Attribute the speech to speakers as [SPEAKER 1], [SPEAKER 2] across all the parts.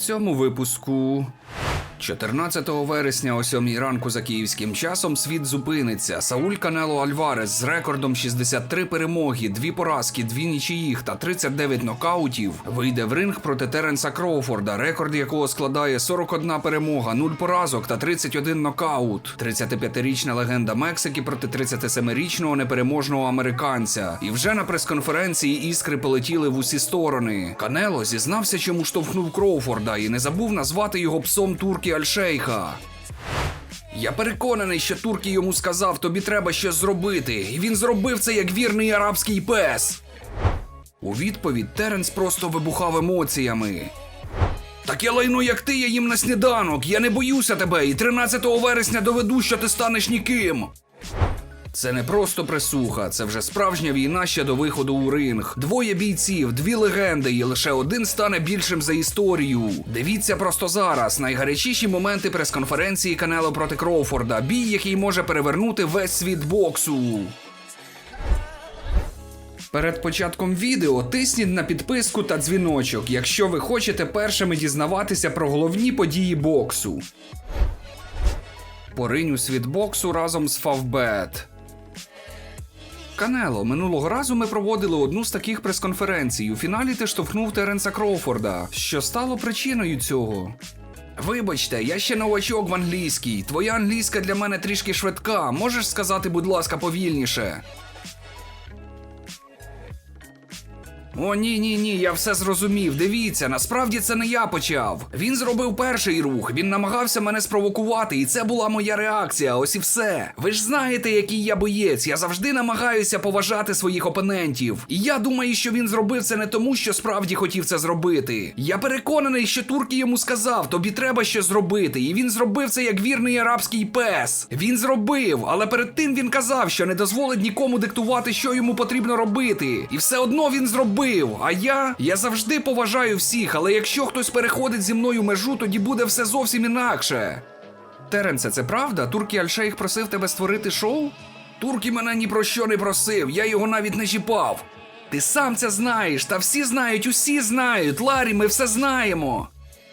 [SPEAKER 1] цьому випуску. 14 вересня о 7 ранку за київським часом світ зупиниться. Сауль Канело Альварес з рекордом 63 перемоги, 2 поразки, 2 нічиїх та 39 нокаутів вийде в ринг проти Теренса Кроуфорда, рекорд якого складає 41 перемога, 0 поразок та 31 нокаут. 35-річна легенда Мексики проти 37-річного непереможного американця. І вже на прес-конференції іскри полетіли в усі сторони. Канело зізнався, чому штовхнув Кроуфорда, і не забув назвати його псом турки Альшейха. Я переконаний, що Туркі йому сказав, тобі треба щось зробити, і він зробив це як вірний арабський пес. У відповідь Теренс просто вибухав емоціями. Таке лайно, як ти, я їм на сніданок. Я не боюся тебе, і 13 вересня доведу, що ти станеш ніким. Це не просто присуха, це вже справжня війна ще до виходу у ринг. Двоє бійців, дві легенди, і лише один стане більшим за історію. Дивіться просто зараз. Найгарячіші моменти прес-конференції Канело проти Кроуфорда. Бій, який може перевернути весь світ боксу. Перед початком відео тисніть на підписку та дзвіночок, якщо ви хочете першими дізнаватися про головні події боксу. Поринь у світ боксу разом з Фавбет. Канело, минулого разу ми проводили одну з таких прес-конференцій. У фіналі ти штовхнув Теренса Кроуфорда. Що стало причиною цього? Вибачте, я ще новачок в англійській. Твоя англійська для мене трішки швидка. Можеш сказати, будь ласка, повільніше. О, ні, ні, ні, я все зрозумів. Дивіться, насправді це не я почав. Він зробив перший рух, він намагався мене спровокувати, і це була моя реакція. Ось і все. Ви ж знаєте, який я боєць. Я завжди намагаюся поважати своїх опонентів. І я думаю, що він зробив це не тому, що справді хотів це зробити. Я переконаний, що Туркі йому сказав, тобі треба щось зробити. І він зробив це як вірний арабський пес. Він зробив, але перед тим він казав, що не дозволить нікому диктувати, що йому потрібно робити. І все одно він зробив. А я. Я завжди поважаю всіх, але якщо хтось переходить зі мною межу, тоді буде все зовсім інакше. Теренце, це правда? Туркі Альшейх просив тебе створити шоу? Туркі мене ні про що не просив, я його навіть не чіпав. Ти сам це знаєш, та всі знають, усі знають. Ларі, ми все знаємо.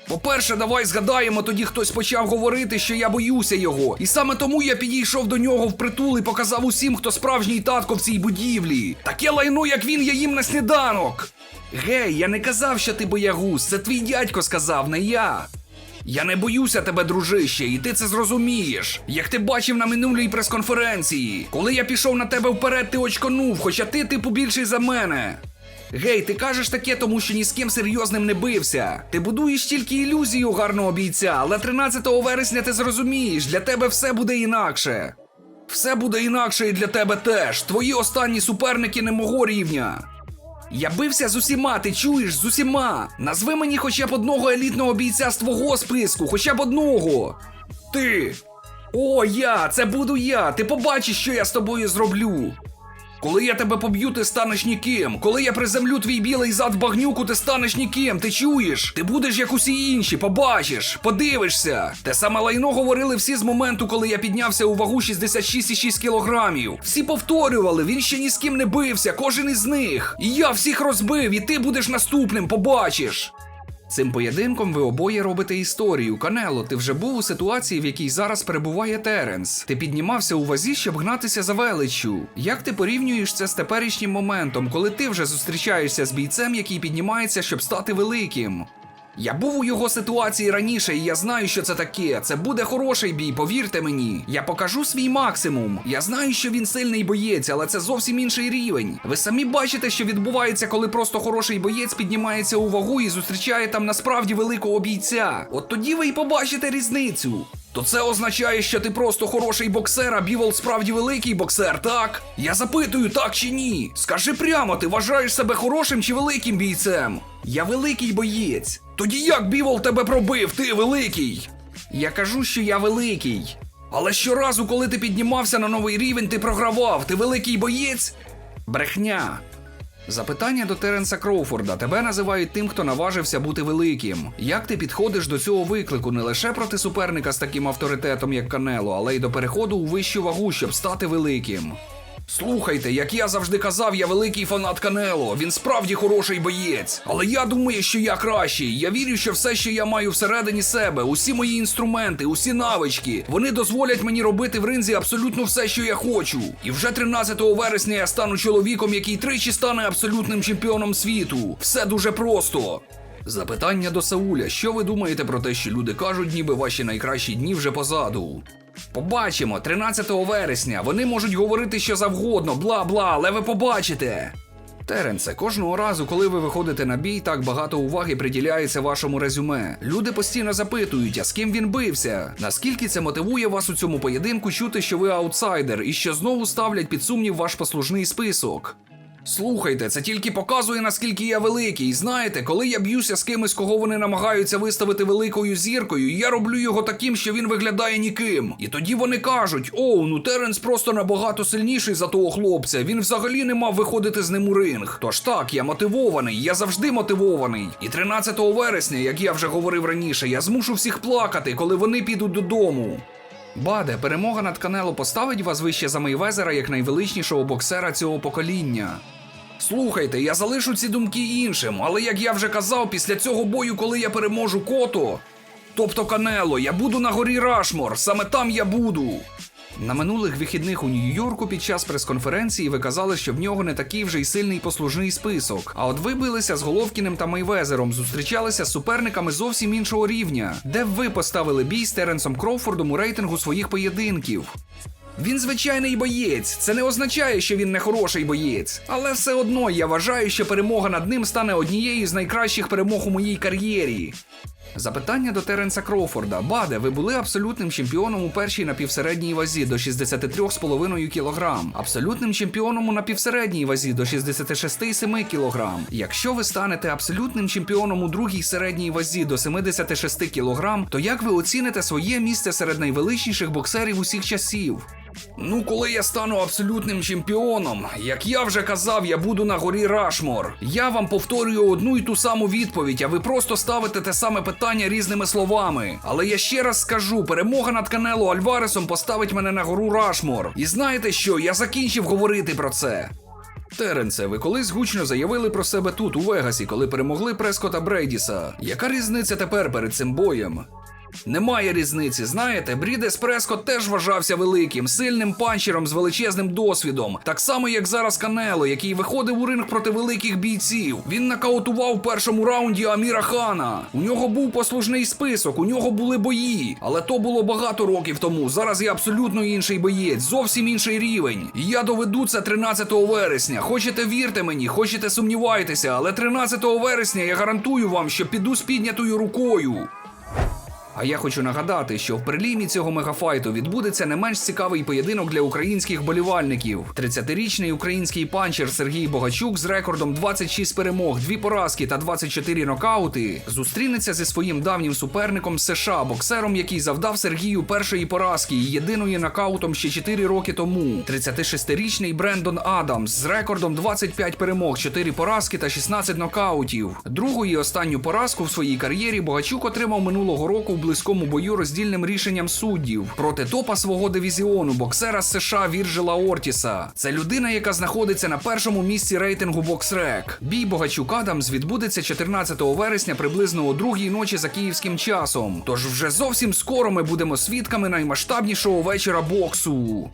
[SPEAKER 1] По-перше, давай згадаємо, тоді хтось почав говорити, що я боюся його. І саме тому я підійшов до нього впритул і показав усім, хто справжній татко в цій будівлі. Таке лайно, як він, я їм на сніданок. Гей, я не казав, що ти боягуз, це твій дядько сказав, не я. Я не боюся тебе, дружище, і ти це зрозумієш. Як ти бачив на минулій прес-конференції, коли я пішов на тебе вперед, ти очконув, хоча ти типу більший за мене. Гей, ти кажеш таке, тому що ні з ким серйозним не бився. Ти будуєш тільки ілюзію гарного бійця, але 13 вересня ти зрозумієш, для тебе все буде інакше. Все буде інакше і для тебе теж. Твої останні суперники не мого рівня. Я бився з усіма, ти чуєш, з усіма. Назви мені хоча б одного елітного бійця з твого списку, хоча б одного. Ти. О, я, це буду я. Ти побачиш, що я з тобою зроблю. Коли я тебе поб'ю, ти станеш ніким. Коли я приземлю твій білий зад в багнюку, ти станеш ніким. Ти чуєш? Ти будеш як усі інші, побачиш, подивишся. Те саме лайно говорили всі з моменту, коли я піднявся у вагу 66,6 кілограмів. Всі повторювали, він ще ні з ким не бився, кожен із них. І я всіх розбив, і ти будеш наступним, побачиш. Цим поєдинком ви обоє робите історію. Канело, ти вже був у ситуації, в якій зараз перебуває Теренс. Ти піднімався у вазі, щоб гнатися за величчю. Як ти порівнюєш це з теперішнім моментом, коли ти вже зустрічаєшся з бійцем, який піднімається, щоб стати великим? Я був у його ситуації раніше, і я знаю, що це таке. Це буде хороший бій, повірте мені. Я покажу свій максимум. Я знаю, що він сильний боєць, але це зовсім інший рівень. Ви самі бачите, що відбувається, коли просто хороший боєць піднімається у вагу і зустрічає там насправді великого бійця. От тоді ви й побачите різницю. То це означає, що ти просто хороший боксер, а Бівол справді великий боксер, так? Я запитую, так чи ні? Скажи прямо, ти вважаєш себе хорошим чи великим бійцем? Я великий боєць. Тоді як Бівол тебе пробив? Ти великий? Я кажу, що я великий. Але щоразу, коли ти піднімався на новий рівень, ти програвав. Ти великий боєць? Брехня. Запитання до Теренса Кроуфорда. Тебе називають тим, хто наважився бути великим. Як ти підходиш до цього виклику не лише проти суперника з таким авторитетом, як Канело, але й до переходу у вищу вагу, щоб стати великим? Слухайте, як я завжди казав, я великий фанат Канело. Він справді хороший боєць. Але я думаю, що я кращий. Я вірю, що все, що я маю всередині себе, усі мої інструменти, усі навички, вони дозволять мені робити в ринзі абсолютно все, що я хочу. І вже 13 вересня я стану чоловіком, який тричі стане абсолютним чемпіоном світу. Все дуже просто. Запитання до Сауля: що ви думаєте про те, що люди кажуть, ніби ваші найкращі дні вже позаду? Побачимо, 13 вересня. Вони можуть говорити що завгодно, бла бла, але ви побачите. Теренце, кожного разу, коли ви виходите на бій, так багато уваги приділяється вашому резюме. Люди постійно запитують, а з ким він бився. Наскільки це мотивує вас у цьому поєдинку чути, що ви аутсайдер, і що знову ставлять під сумнів ваш послужний список? Слухайте, це тільки показує, наскільки я великий. Знаєте, коли я б'юся з кимось, кого вони намагаються виставити великою зіркою, я роблю його таким, що він виглядає ніким. І тоді вони кажуть: оу, ну Теренс просто набагато сильніший за того хлопця. Він взагалі не мав виходити з ним у ринг. Тож так, я мотивований, я завжди мотивований. І 13 вересня, як я вже говорив раніше, я змушу всіх плакати, коли вони підуть додому. Баде, перемога над Канело поставить вас вище за Мейвезера як найвеличнішого боксера цього покоління. Слухайте, я залишу ці думки іншим, але як я вже казав, після цього бою, коли я переможу кото, тобто Канело, я буду на горі Рашмор, саме там я буду. На минулих вихідних у Нью-Йорку під час прес-конференції ви казали, що в нього не такий вже й сильний послужний список. А от ви билися з Головкіним та Мейвезером, зустрічалися з суперниками зовсім іншого рівня, де б ви поставили бій з Теренсом Кроуфордом у рейтингу своїх поєдинків. Він звичайний боєць. Це не означає, що він не хороший боєць. Але все одно я вважаю, що перемога над ним стане однією з найкращих перемог у моїй кар'єрі. Запитання до Теренса Кроуфорда. Баде, ви були абсолютним чемпіоном у першій напівсередній вазі до 63,5 кг, абсолютним чемпіоном у напівсередній вазі до 66,7 кг. Якщо ви станете абсолютним чемпіоном у другій середній вазі до 76 кг, то як ви оціните своє місце серед найвеличніших боксерів усіх часів? Ну, коли я стану абсолютним чемпіоном, як я вже казав, я буду на горі Рашмор. Я вам повторюю одну і ту саму відповідь, а ви просто ставите те саме питання різними словами. Але я ще раз скажу: перемога над Канело Альваресом поставить мене на гору Рашмор. І знаєте що? Я закінчив говорити про це. Теренце, ви колись гучно заявили про себе тут, у Вегасі, коли перемогли Прескота Брейдіса. Яка різниця тепер перед цим боєм? Немає різниці, знаєте, Брідес Прескот теж вважався великим, сильним панчером з величезним досвідом, так само як зараз Канело, який виходив у ринг проти великих бійців. Він нокаутував в першому раунді Аміра Хана. У нього був послужний список, у нього були бої. Але то було багато років тому. Зараз я абсолютно інший боєць, зовсім інший рівень. І я доведу це 13 вересня. Хочете вірте мені, хочете сумнівайтеся, але 13 вересня я гарантую вам, що піду з піднятою рукою. А я хочу нагадати, що в прелімі цього мегафайту відбудеться не менш цікавий поєдинок для українських болівальників. 30-річний український панчер Сергій Богачук з рекордом 26 перемог, 2 поразки та 24 нокаути зустрінеться зі своїм давнім суперником США, боксером, який завдав Сергію першої поразки і єдиної нокаутом ще 4 роки тому. 36-річний Брендон Адамс з рекордом 25 перемог, 4 поразки та 16 нокаутів. Другу і останню поразку в своїй кар'єрі Богачук отримав минулого року близькому бою роздільним рішенням суддів проти топа свого дивізіону боксера з США Вірджила Ортіса. Це людина, яка знаходиться на першому місці рейтингу Боксрек. Бій Богачук Адамс відбудеться 14 вересня приблизно о другій ночі за київським часом. Тож вже зовсім скоро ми будемо свідками наймасштабнішого вечора боксу.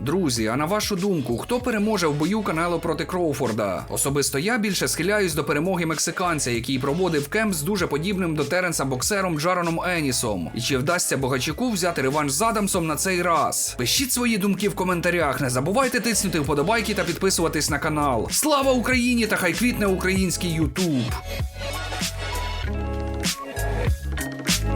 [SPEAKER 1] Друзі, а на вашу думку, хто переможе в бою Канело проти Кроуфорда? Особисто я більше схиляюсь до перемоги мексиканця, який проводив кемп з дуже подібним до Теренса боксером Джароном Енісом. І чи вдасться Богачуку взяти реванш з Адамсом на цей раз? Пишіть свої думки в коментарях. Не забувайте тиснути вподобайки та підписуватись на канал. Слава Україні та хай квітне український Ютуб!